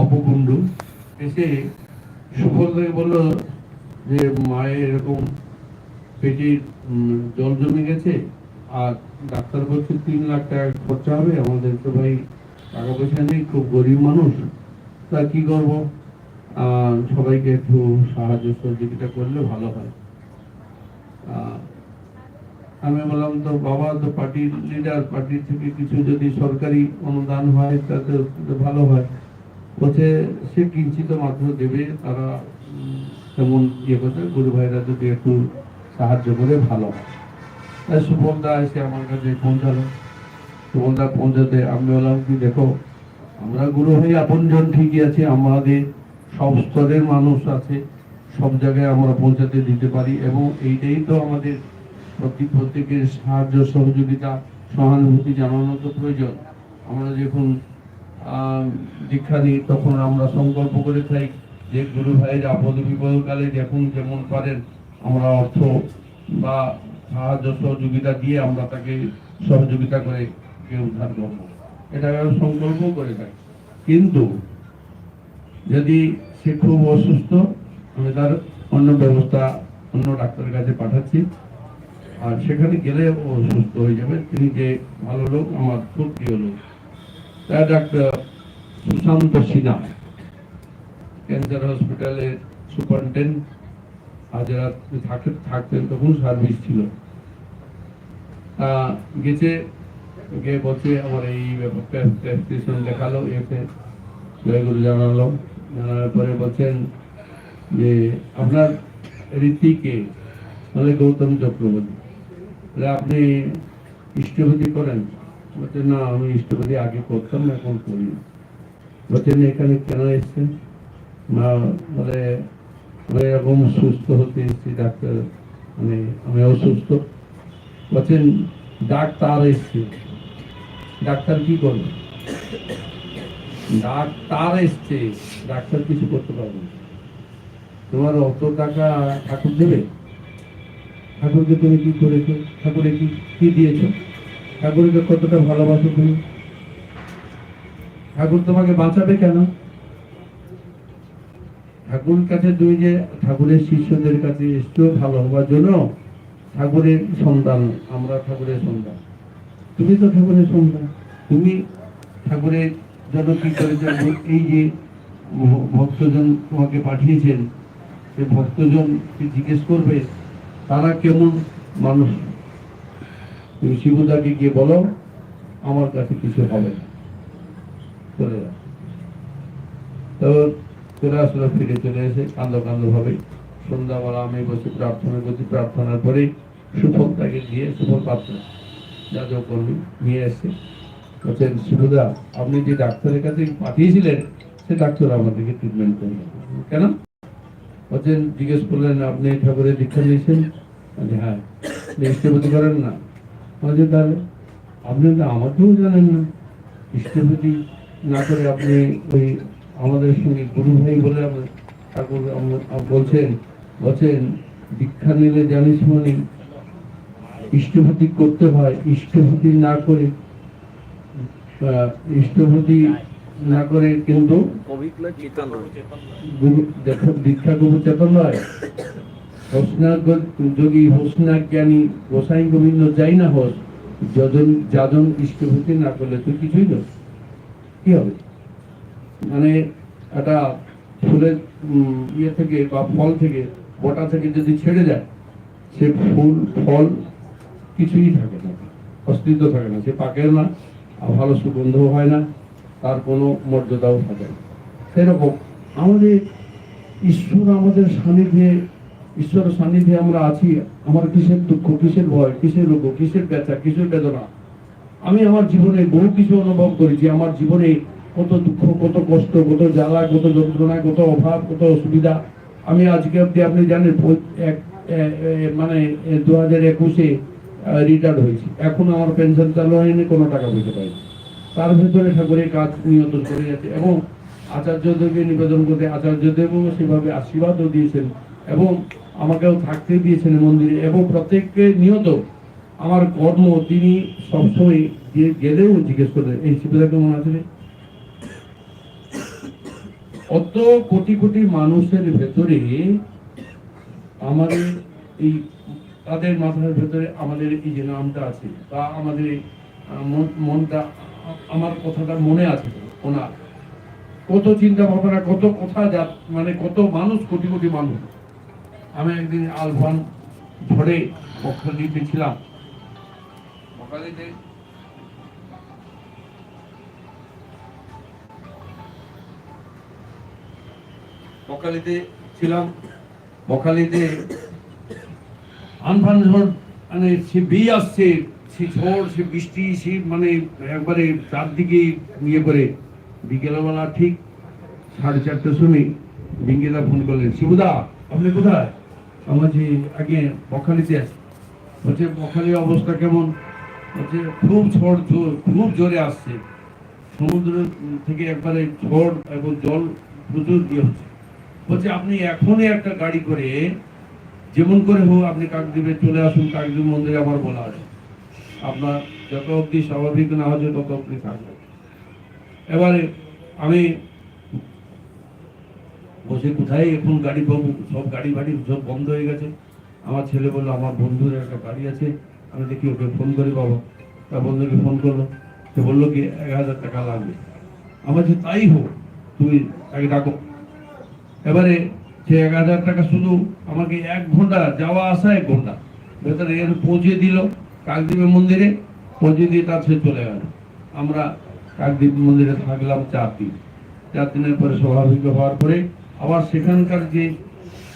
অপকুণ্ডু। এসে সুফল থেকে বলল যে, মায়ের এরকম পেটে জল জমে গেছে, আর ডাক্তার বলছে তিন লাখ টাকা খরচা হবে। আমাদের তো ভাই টাকা পয়সা নেই, খুব গরিব মানুষ। তা কি করব? সবাইকে একটু সাহায্য সহযোগিতা করলে ভালো হয়। আমি বললাম, তো বাবা, তো পার্টির লিডার পার্টি থেকে কিছু যদি সরকারি অনুদান হয়, তাতে ভালো হয়। বলছে, সে কিঞ্চিত মাত্র দেবে, তারা তেমন ইয়ে করতে, গুরু ভাইরা যদি একটু সাহায্য করে, ভালো হয়। তাই সুপলদা এসে আমার কাছে পৌঁছালো। সুপলদা পৌঁছাতে আমি বললাম, কি দেখো, আমরা গুরু ভাই আপনজন ঠিকই আছে, আমাদের সব স্তরের মানুষ আছে, সব জায়গায় আমরা পৌঁছাতে দিতে পারি এবং এইটাই তো আমাদের প্রতি প্রত্যেকের সাহায্য, সহযোগিতা, সহানুভূতি জানানো তো প্রয়োজন। আমরা যখন দীক্ষা নিই তখন আমরা সংকল্প করে থাকি যে গুরু ভাইয়ের আপদ বিপদকালে যখন যেমন পারেন, আমরা অর্থ বা সাহায্য সহযোগিতা দিয়ে আমরা তাকে সহযোগিতা করে কে উদ্ধার করব। এটা আমরা সংকল্প করে থাকি কিন্তু যদি সে খুব অসুস্থ, আমি তার অন্য ব্যবস্থা অন্য ডাক্তারের কাছে পাঠাচ্ছি। আর সেখানে গেলে ও সুস্থ হয়ে যাবে। তিনি যে ভালো লোক, আমার খুব প্রিয় লোক। ডাক্তার সুশান্ত সিনহা ক্যান্সার হসপিটালের সুপারিনটেন্ডেন্ট হাজারাত থাকতে থাকতেন তখন সার্ভিস ছিল। গেছে, গিয়ে বলছে, আমার এই ব্যাপারটা লেখালো এতে জয়গুরু জানালো। জানার পরে বলছেন যে, আপনার রীতিকে মানে গৌতম চক্রবর্তী আপনি ইষ্টপতি করেন? বলছেন না, আমি ইষ্টপতি, আগে করতাম না এখন করি বলছেন এখানে কেন এসছেন? না মানে আমি এরকম সুস্থ হতে এসেছি, ডাক্তার মানে আমি অসুস্থ। বলছেন ডাক্তার এসছে। ডাক্তার কি করবে? ডাক্তার এসছে, ডাক্তার কিছু করতে পারবে তোমার অত টাকা ঠাকুর দেবে? ঠাকুরকে তুমি কি করেছ? ঠাকুরে কি কি দিয়েছ? ঠাকুরকে কতটা ভালোবাসো তুমি? ঠাকুর তোমাকে বাঁচাবে কেন? ঠাকুর কাছে তুমি যে ঠাকুরের শিষ্যদের কাছে এসছো ভালো হওয়ার জন্য, ঠাকুরের সন্তান, আমরা ঠাকুরের সন্তান। তুমি তো ঠাকুরের সন্তান। তুমি ঠাকুরের জন্য কি করেছ? এই যে ভক্তজন তোমাকে পাঠিয়েছেন সে ভক্তজন জিজ্ঞেস করবে, তারা কেমন মানুষ? তুমি শিবুদাকে গিয়ে বলো, আমার কাছে কিছু হবে না। চলে যাও। তো চলে আসলো, ফিরে চলে এসে কান্দ কান্দ ভাবে সন্ধ্যাবেলা আমি বসে প্রার্থনা করছি। প্রার্থনার পরে সুফল তাকে দিয়ে সুফল পাত্র যাদব কর্মী নিয়ে এসে বলছেন, শিবুদা, আপনি যে ডাক্তারের কাছে পাঠিয়েছিলেন, সে ডাক্তার আমাদেরকে ট্রিটমেন্ট করলেন কেন? বলছেন, জিজ্ঞেস করলেন, আপনি ঠাকুরের দীক্ষা নিয়েছেন? হ্যাঁ। ইষ্টপতি করেন না? তাহলে আপনি তো আমাকেও জানেন না। ইষ্টপতি না করে আপনি ওই আমাদের সঙ্গে গুরু ভাই বলে ঠাকুর বলছেন বলছেন দীক্ষা নিলে জানিস মানে ইষ্টপতি করতে হয় ইষ্টপতি না করে আহ, ইষ্টপতি না করে কিন্তু দেখো দীক্ষা গুরু চেতন নয়। যোগী হোসনা জ্ঞানী গোসাই গোবিন্দ যাই না হোস, যজন যাজন ইষ্টভূতি না করলে তুই কিছুই নস কি হবে? মানে একটা ফুলের ইয়ে থেকে বা ফল থেকে, বটা থেকে যদি ছেড়ে যায়, সে ফুল, ফল কিছুই থাকে না, অস্তিত্ব থাকে না। সে পাকে না, আর ভালো সুগন্ধও হয় না, তার কোনো মর্যাদাও থাকে না। সেরকম আমাদের ঈশ্বর আমাদের সান্নিধ্যে ঈশ্বরের সান্নিধ্যে আমরা আছি, আমার কিসের দুঃখ, কিসের ভয়, কিসের রোগ, কিসের ব্যথা, কিসের বেদনা? আমি আমার জীবনে বহু কিছু অনুভব করেছি, আমার জীবনে কত দুঃখ, কত কষ্ট, কত জ্বালা, কত যন্ত্রণা, কত অভাব, কত অসুবিধা। আমি আজকে অব্দি আপনি জানেন এক মানে দু হাজার একুশে রিটায়ার্ড হয়েছি। এখন আমার পেনশন চালু হয়নি, কোনো টাকা পেতে পাইনি। তার ভেতরে ঠাকুরের কাজ নিয়ন্ত্রণ করে যাচ্ছে এবং আচার্যদেবকে নিবেদন করতে, আচার্যদেবও সেভাবে আশীর্বাদও দিয়েছেন এবং আমাকেও থাকতে দিয়েছেন মন্দিরে এবং প্রত্যেককে নিয়ত আমার কর্ম তিনি সবসময় গেলেও জিজ্ঞেস করতেন এই শিবদা কেমন আছে? অত কোটি কোটি মানুষের ভেতরে আমাদের এই, তাদের মাথার ভেতরে আমাদের এই যে নামটা আছে বা আমাদের মন- মনটা, আমার কথাটা মনে আছে, ওনার। কত চিন্তা ভাবনা কত কথা যা মানে কত মানুষ, কোটি কোটি মানুষ। আমি একদিন আলফান ঝড়ে বকখালিতে ছিলাম বকখালিতে? ছিলাম। বকখালিতে আনফান ঝড় মানে সে বেয়ে আসছে সে ঝড় সে বৃষ্টি সে মানে একবারে চারদিকে ইয়ে করে। বিকেলবেলা ঠিক সাড়ে চারটের সময় বিঙ্গিদা ফোন করলেন শিবুদা আপনি কোথায়? আমার যে আগে বকখালিতে আছে বলছে বকখালির অবস্থা কেমন? বলছে, খুব ঝড় জোর খুব জোরে আসছে। সমুদ্র থেকে একবারে ঝড় এবং জল প্রচুর ইয়ে হচ্ছে। বলছে, আপনি এখনই একটা গাড়ি করে যেমন করে হোক, আপনি কাকদ্বীপে চলে আসুন, কাকদ্বীপ মন্দিরে আমার বলা আছে। আপনার যত অবধি স্বাভাবিক না হচ্ছে, তত অবধি থাকবে এবারে আমি বসে কোথায়? এখন গাড়ি পাবো সব গাড়ি বাড়ি সব বন্ধ হয়ে গেছে। আমার ছেলে বলল, আমার বন্ধুর একটা গাড়ি আছে। আমি দেখি ওকে ফোন করে পাবো। তা বন্ধুকে ফোন করল। সে বলল কি, এক হাজার টাকা লাগবে। আমার যে তাই হোক, তুমি তাকে ডাকো। এবারে সে এক হাজার টাকা শুধু আমাকে এক ঘণ্টা যাওয়া আসা এক ঘণ্টা ভেতরে এর পৌঁছে দিল কাকদ্বীপের মন্দিরে। পৌঁছে দিয়ে তার সে চলে গেল। আমরা কাকদ্বীপ মন্দিরে থাকলাম চার দিন। চার দিনের পরে স্বাভাবিক হওয়ার পরে আবার সেখানকার যে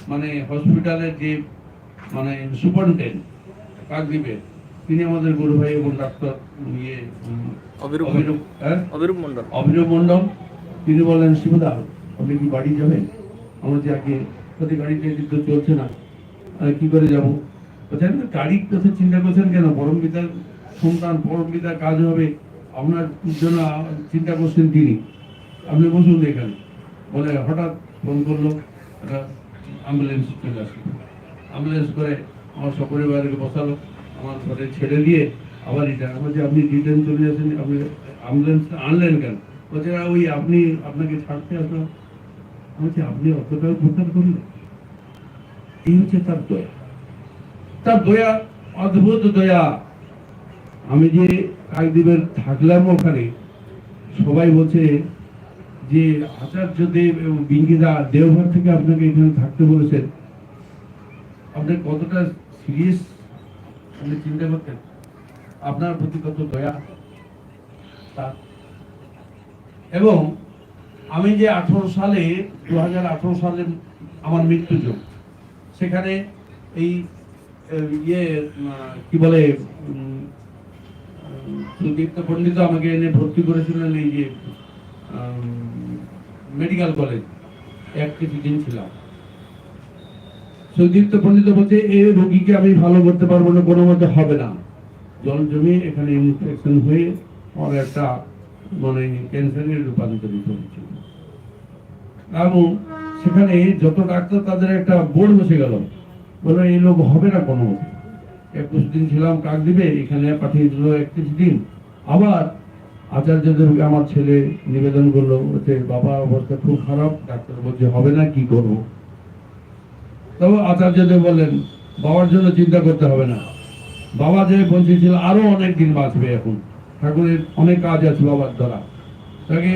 মানে হসপিটালের যে মানে সুপারিনটেন্ডেন্ট কাকদ্বীপের তিনি আমাদের গুরু ভাই এবং ডাক্তার ইয়ে উম, অভিরূপ অভিরূপ হ্যাঁ? মন্ডল তিনি বললেন শিবদা আপনি কি বাড়ি যাবেন? আমার যে আগে প্রতি গাড়িতে এদিক তো চলছে না কি করে যাব? বলছেন গাড়ির কথা চিন্তা করছেন কেন? পরম পিতার সন্তান পরম পিতার কাজ হবে। আপনার জন্য চিন্তা করছেন তিনি। আপনি বসুন এখানে। বলে হঠাৎ ফোন করল, একটা অ্যাম্বুলেন্স চলে আসলো। অ্যাম্বুলেন্স করে আমার সপরিবারকে বসালো, আমার ঘরে ছেড়ে দিয়ে আবার এটা বলছে, আপনি রিটার্ন চলে আসেন, আপনি অ্যাম্বুলেন্স আনলেন কেন? বলছে ওই আপনি, আপনাকে ছাড়তে আসলাম আমি বলছি, আপনি অতটা উপকার করলেন? এই হচ্ছে তার দয়া? তার দয়া, অদ্ভুত দয়া। আমি যে কাকদ্বীপের থাকলাম ওখানে, সবাই বলছে যে আচার্য দেব এবং বিঙ্গিদা দেওঘর থেকে আপনাকে এখানে থাকতে বলেছেন, আপনি কতটা সিরিয়াস আপনি চিন্তা করতেন? আপনার প্রতি কত দয়া? এবং আমি যে আঠারো সালে দু হাজার আঠারো সালে আমার মৃত্যু যোগ সেখানে এই ইয়ে কি বলে সুদীপ্ত পণ্ডিত আমাকে এনে ভর্তি করেছিলেন এই যে মেডিকেল কলেজ এক কিছুদিন ছিলাম। সুদীপ্ত পণ্ডিত বলছে এই রোগীকে আমি ভালো করতে পারব না, কোনো মতে হবে না। জল জমে এখানে ইনফেকশন হয়ে আমার একটা মানে ক্যান্সারের রূপান্তরিত হয়েছে। এবং সেখানে যত ডাক্তার তাদের একটা বোর্ড বসে গেল। বলল এই লোক হবে না কোনো একুশ দিন ছিলাম, কাক দিবে? এখানে পাঠিয়ে দিল একত্রিশ দিন আবার আচার্যদেরকে আমার ছেলে নিবেদন করল, বলছে, বাবা, অবস্থা খুব খারাপ, ডাক্তার বলছে, হবে না, কি করব? তবে আচার্যদেব বললেন, বাবার জন্য চিন্তা করতে হবে না। বাবা যে বলছিল আরও অনেক দিন বাঁচবে এখন। ঠাকুরের অনেক কাজ আছে বাবার দ্বারা। তাকে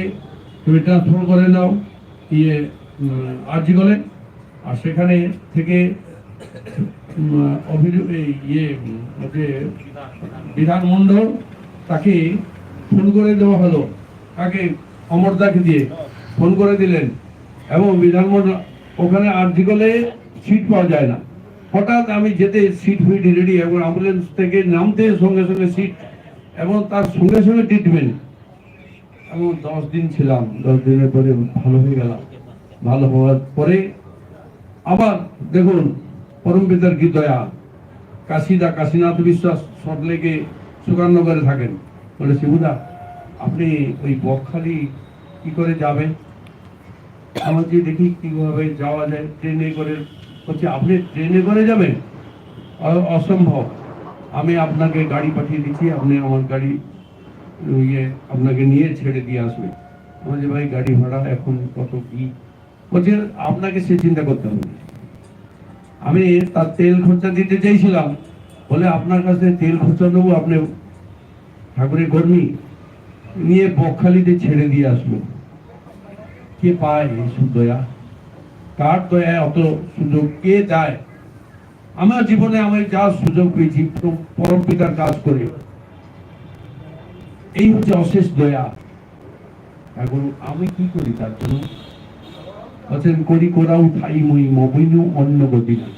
তুমি ট্রান্সফার করে নাও ইয়ে আর্জি করে আর সেখানে থেকে অভিযোগ ইয়ে যে বিধানমণ্ডল, তাকে ফোন করে দেওয়া হলো। তাকে অমরদাকে দিয়ে ফোন করে দিলেন এবং বিধানমণ্ডল ওখানে আর্জি করলে সিট পাওয়া যায় না। হঠাৎ আমি যেতে সিট ফিট রেডি এবং অ্যাম্বুলেন্স থেকে নামতে সঙ্গে সঙ্গে সিট এবং তার সঙ্গে সঙ্গে ট্রিটমেন্ট এবং দশ দিন ছিলাম, দশ দিনের পরে ভালো হয়ে গেলাম। ভালো হওয়ার পরে আবার দেখুন, পরম পিতার কি দয়া। কাশিদা কাশীনাথ বিশ্বাস সটলেকে সুকান্নগরে থাকেন। বলে, শিবুদা, আপনি ওই বকখালি কি করে যাবেন? আমাকে দেখি কীভাবে যাওয়া যায়, ট্রেনে করে। বলছে, আপনি ট্রেনে করে যাবেন? অসম্ভব। আমি আপনাকে গাড়ি পাঠিয়ে দিচ্ছি, আপনি আমার গাড়ি ইয়ে আপনাকে নিয়ে ছেড়ে দিয়ে আসবে বলছে ভাই, গাড়ি ভাড়া এখন কত কি? বলছে, আপনাকে সে চিন্তা করতে হবে। আমি তার তেল খরচা দিতে চাইছিলাম। বলে, আপনার কাছে তেল খরচা দেবো, আপনি ঠাকুরের কর্মী, নিয়ে বকখালিতে ছেড়ে দিয়ে আসলো। কে পায় এইসব দয়া? কার দয়ায় অত সুযোগ? কে দেয় আমার জীবনে আমি যা সুযোগ পেয়েছি, পরম পিতার কাজ করে। এই হচ্ছে অশেষ দয়া। এখন আমি কি করি তার জন্য? বলছেন করি কোরাও ঠাই মই মবিনু অন্য গতি না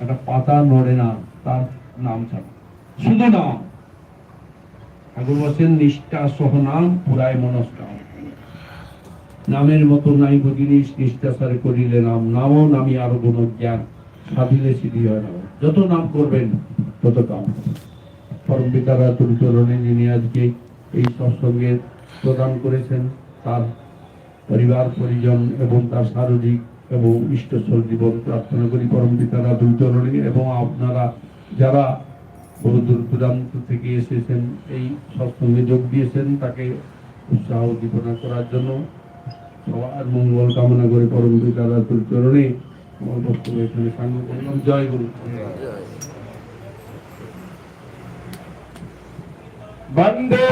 একটা পাতা নড়ে না, তার নাম ছাড়া। শুধু নাম ঠাকুর বলছেন নিষ্ঠা সহ নাম পুরায় মনস্কাম নামের মতো নাই জিনিস নিষ্ঠাচারে করিলে নাম, নামও নামি আরও গুণ জ্ঞান সাধিলে সিদ্ধি হয় না। যত নাম করবেন, তত কাম পরম পিতারা চরণে যিনি আজকে এই সৎসঙ্গে প্রদান করেছেন, তার পরিবার, পরিজন এবং তার শারীরিক এবং ইষ্টস্বর জীবন প্রার্থনা করি। পরম পিতারা, দুই চরণে এবং আপনারা যারা বহু দূর দূরান্ত থেকে এসেছেন এই সৎসঙ্গে যোগ দিয়েছেন তাকে উৎসাহ উদ্দীপনা করার জন্য। সবার মঙ্গল কামনা করে পরম পিতারা চরণে আমার বক্তব্য এখানে সাঙ্গ করলাম জয় গুরু। বন্দে